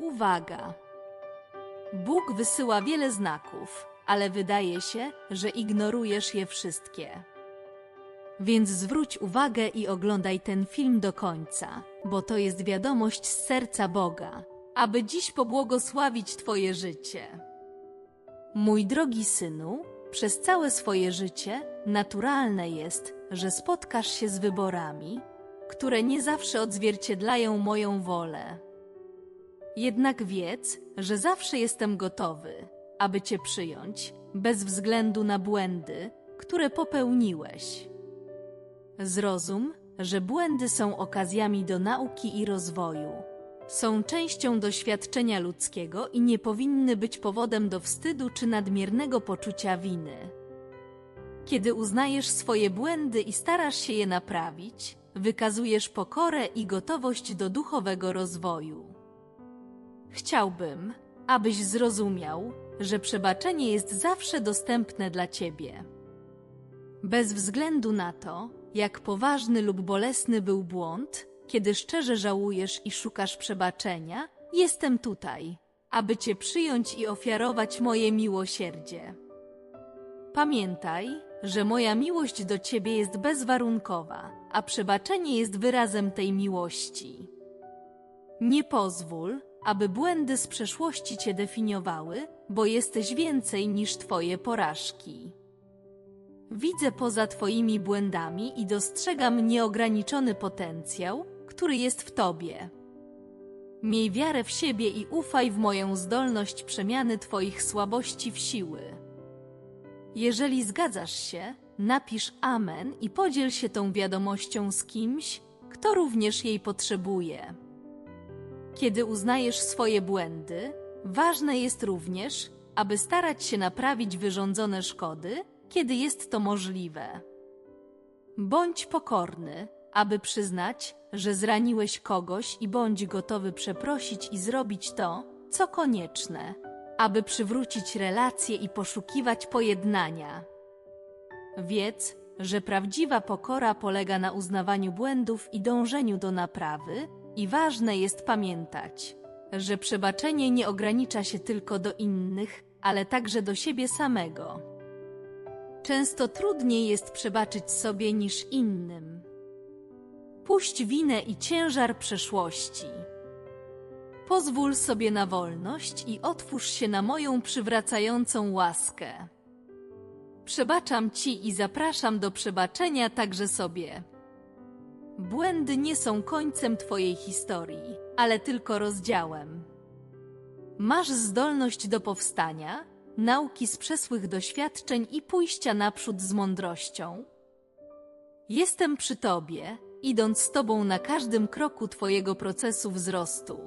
Uwaga! Bóg wysyła wiele znaków, ale wydaje się, że ignorujesz je wszystkie. Więc zwróć uwagę i oglądaj ten film do końca, bo to jest wiadomość z serca Boga, aby dziś pobłogosławić Twoje życie. Mój drogi synu, przez całe swoje życie naturalne jest, że spotkasz się z wyborami, które nie zawsze odzwierciedlają moją wolę. Jednak wiedz, że zawsze jestem gotowy, aby Cię przyjąć, bez względu na błędy, które popełniłeś. Zrozum, że błędy są okazjami do nauki i rozwoju. Są częścią doświadczenia ludzkiego i nie powinny być powodem do wstydu czy nadmiernego poczucia winy. Kiedy uznajesz swoje błędy i starasz się je naprawić, wykazujesz pokorę i gotowość do duchowego rozwoju. Chciałbym, abyś zrozumiał, że przebaczenie jest zawsze dostępne dla ciebie. Bez względu na to, jak poważny lub bolesny był błąd, kiedy szczerze żałujesz i szukasz przebaczenia, jestem tutaj, aby Cię przyjąć i ofiarować moje miłosierdzie. Pamiętaj, że moja miłość do Ciebie jest bezwarunkowa, a przebaczenie jest wyrazem tej miłości. Nie pozwól, aby błędy z przeszłości Cię definiowały, bo jesteś więcej niż Twoje porażki. Widzę poza Twoimi błędami i dostrzegam nieograniczony potencjał, który jest w Tobie. Miej wiarę w siebie i ufaj w moją zdolność przemiany Twoich słabości w siły. Jeżeli zgadzasz się, napisz Amen i podziel się tą wiadomością z kimś, kto również jej potrzebuje. Kiedy uznajesz swoje błędy, ważne jest również, aby starać się naprawić wyrządzone szkody, kiedy jest to możliwe. Bądź pokorny, aby przyznać, że zraniłeś kogoś i bądź gotowy przeprosić i zrobić to, co konieczne, aby przywrócić relacje i poszukiwać pojednania. Wiedz, że prawdziwa pokora polega na uznawaniu błędów i dążeniu do naprawy, i ważne jest pamiętać, że przebaczenie nie ogranicza się tylko do innych, ale także do siebie samego. Często trudniej jest przebaczyć sobie niż innym. Puść winę i ciężar przeszłości. Pozwól sobie na wolność i otwórz się na moją przywracającą łaskę. Przebaczam Ci i zapraszam do przebaczenia także sobie. Błędy nie są końcem Twojej historii, ale tylko rozdziałem. Masz zdolność do powstania, nauki z przesłych doświadczeń i pójścia naprzód z mądrością. Jestem przy Tobie, idąc z Tobą na każdym kroku Twojego procesu wzrostu.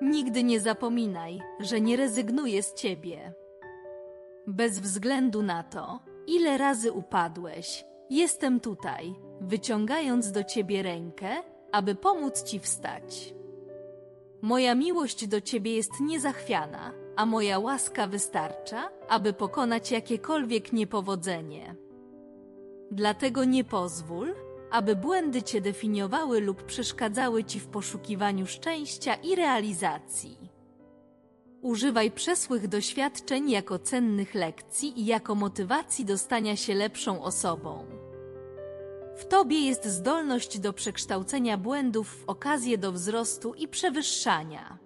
Nigdy nie zapominaj, że nie rezygnuję z Ciebie. Bez względu na to, ile razy upadłeś, jestem tutaj, wyciągając do Ciebie rękę, aby pomóc Ci wstać. Moja miłość do Ciebie jest niezachwiana, a moja łaska wystarcza, aby pokonać jakiekolwiek niepowodzenie. Dlatego nie pozwól, aby błędy Cię definiowały lub przeszkadzały Ci w poszukiwaniu szczęścia i realizacji. Używaj przesłych doświadczeń jako cennych lekcji i jako motywacji do stania się lepszą osobą. W Tobie jest zdolność do przekształcenia błędów w okazję do wzrostu i przewyższania.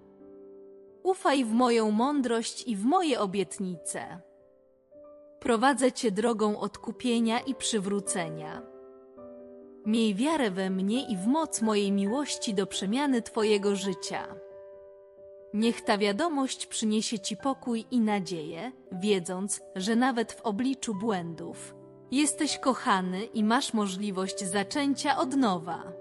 Ufaj w moją mądrość i w moje obietnice. Prowadzę Cię drogą odkupienia i przywrócenia. Miej wiarę we mnie i w moc mojej miłości do przemiany Twojego życia. Niech ta wiadomość przyniesie Ci pokój i nadzieję, wiedząc, że nawet w obliczu błędów jesteś kochany i masz możliwość zaczęcia od nowa.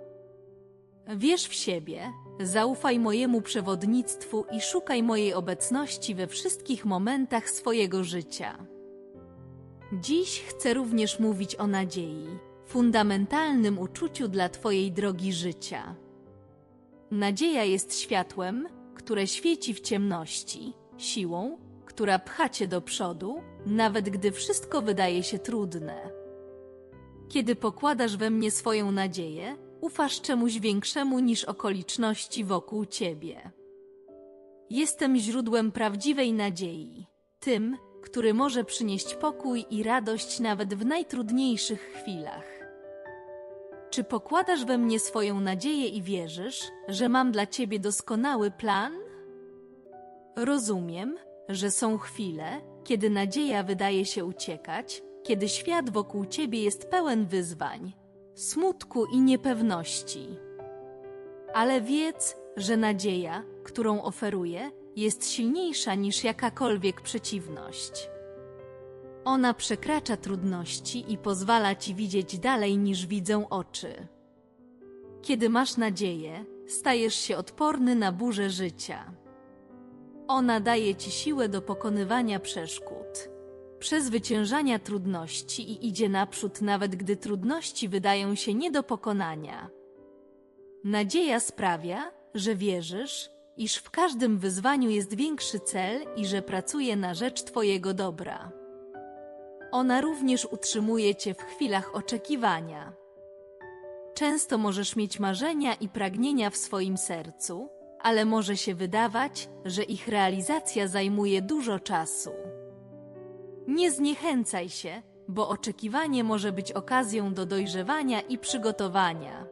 Wierz w siebie, zaufaj mojemu przewodnictwu i szukaj mojej obecności we wszystkich momentach swojego życia. Dziś chcę również mówić o nadziei, fundamentalnym uczuciu dla Twojej drogi życia. Nadzieja jest światłem, które świeci w ciemności, siłą, która pcha Cię do przodu, nawet gdy wszystko wydaje się trudne. Kiedy pokładasz we mnie swoją nadzieję, ufasz czemuś większemu niż okoliczności wokół ciebie. Jestem źródłem prawdziwej nadziei, tym, który może przynieść pokój i radość nawet w najtrudniejszych chwilach. Czy pokładasz we mnie swoją nadzieję i wierzysz, że mam dla ciebie doskonały plan? Rozumiem, że są chwile, kiedy nadzieja wydaje się uciekać, kiedy świat wokół ciebie jest pełen wyzwań, smutku i niepewności. Ale wiedz, że nadzieja, którą oferuję, jest silniejsza niż jakakolwiek przeciwność. Ona przekracza trudności i pozwala ci widzieć dalej niż widzą oczy. Kiedy masz nadzieję, stajesz się odporny na burzę życia. Ona daje ci siłę do pokonywania przeszkód, przezwyciężania trudności i idzie naprzód, nawet gdy trudności wydają się nie do pokonania. Nadzieja sprawia, że wierzysz, iż w każdym wyzwaniu jest większy cel i że pracuje na rzecz Twojego dobra. Ona również utrzymuje Cię w chwilach oczekiwania. Często możesz mieć marzenia i pragnienia w swoim sercu, ale może się wydawać, że ich realizacja zajmuje dużo czasu. Nie zniechęcaj się, bo oczekiwanie może być okazją do dojrzewania i przygotowania.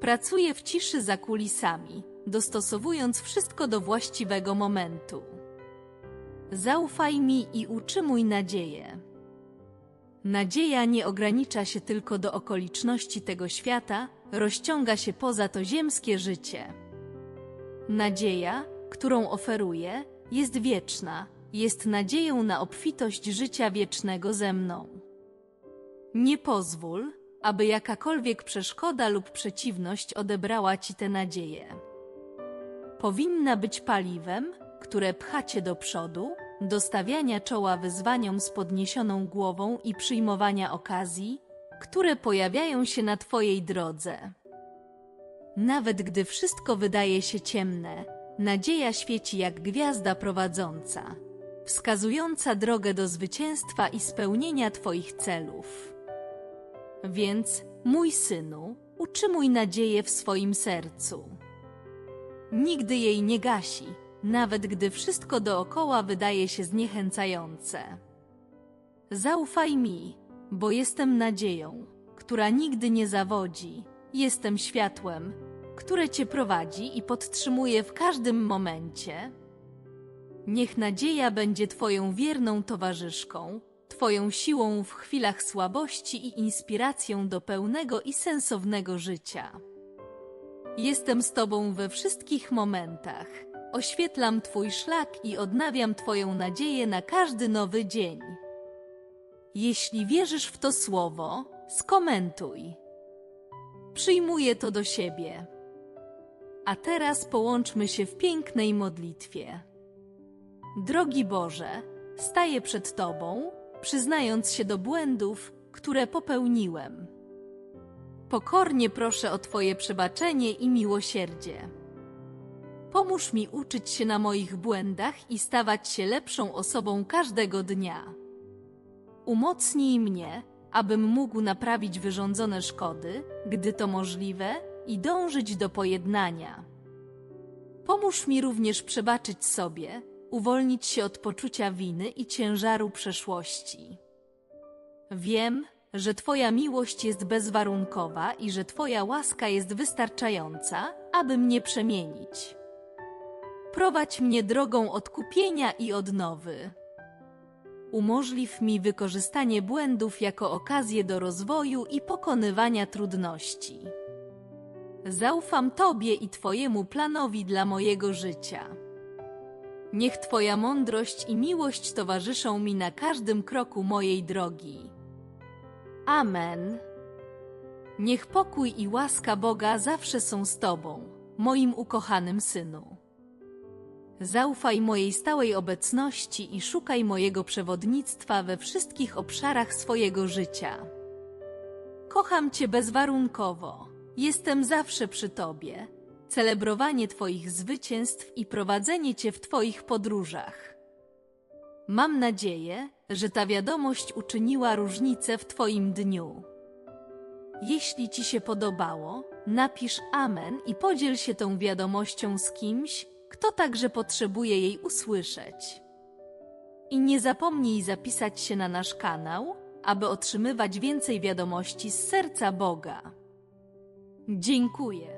Pracuję w ciszy za kulisami, dostosowując wszystko do właściwego momentu. Zaufaj mi i utrzymuj nadzieję. Nadzieja nie ogranicza się tylko do okoliczności tego świata, rozciąga się poza to ziemskie życie. Nadzieja, którą oferuję, jest wieczna, jest nadzieją na obfitość życia wiecznego ze mną. Nie pozwól, aby jakakolwiek przeszkoda lub przeciwność odebrała ci tę nadzieję. Powinna być paliwem, które pcha cię do przodu, do stawiania czoła wyzwaniom z podniesioną głową i przyjmowania okazji, które pojawiają się na twojej drodze. Nawet gdy wszystko wydaje się ciemne, nadzieja świeci jak gwiazda prowadząca, wskazująca drogę do zwycięstwa i spełnienia Twoich celów. Więc, mój synu, utrzymuj nadzieję w swoim sercu. Nigdy jej nie gasi, nawet gdy wszystko dookoła wydaje się zniechęcające. Zaufaj mi, bo jestem nadzieją, która nigdy nie zawodzi. Jestem światłem, które cię prowadzi i podtrzymuje w każdym momencie. Niech nadzieja będzie Twoją wierną towarzyszką, Twoją siłą w chwilach słabości i inspiracją do pełnego i sensownego życia. Jestem z Tobą we wszystkich momentach. Oświetlam Twój szlak i odnawiam Twoją nadzieję na każdy nowy dzień. Jeśli wierzysz w to słowo, skomentuj. Przyjmuję to do siebie. A teraz połączmy się w pięknej modlitwie. Drogi Boże, staję przed Tobą, przyznając się do błędów, które popełniłem. Pokornie proszę o Twoje przebaczenie i miłosierdzie. Pomóż mi uczyć się na moich błędach i stawać się lepszą osobą każdego dnia. Umocnij mnie, abym mógł naprawić wyrządzone szkody, gdy to możliwe, i dążyć do pojednania. Pomóż mi również przebaczyć sobie, uwolnić się od poczucia winy i ciężaru przeszłości. Wiem, że Twoja miłość jest bezwarunkowa i że Twoja łaska jest wystarczająca, aby mnie przemienić. Prowadź mnie drogą odkupienia i odnowy. Umożliw mi wykorzystanie błędów jako okazję do rozwoju i pokonywania trudności. Zaufam Tobie i Twojemu planowi dla mojego życia. Niech Twoja mądrość i miłość towarzyszą mi na każdym kroku mojej drogi. Amen. Niech pokój i łaska Boga zawsze są z Tobą, moim ukochanym synu. Zaufaj mojej stałej obecności i szukaj mojego przewodnictwa we wszystkich obszarach swojego życia. Kocham Cię bezwarunkowo. Jestem zawsze przy Tobie. Celebrowanie Twoich zwycięstw i prowadzenie Cię w Twoich podróżach. Mam nadzieję, że ta wiadomość uczyniła różnicę w Twoim dniu. Jeśli Ci się podobało, napisz Amen i podziel się tą wiadomością z kimś, kto także potrzebuje jej usłyszeć. I nie zapomnij zapisać się na nasz kanał, aby otrzymywać więcej wiadomości z serca Boga. Dziękuję.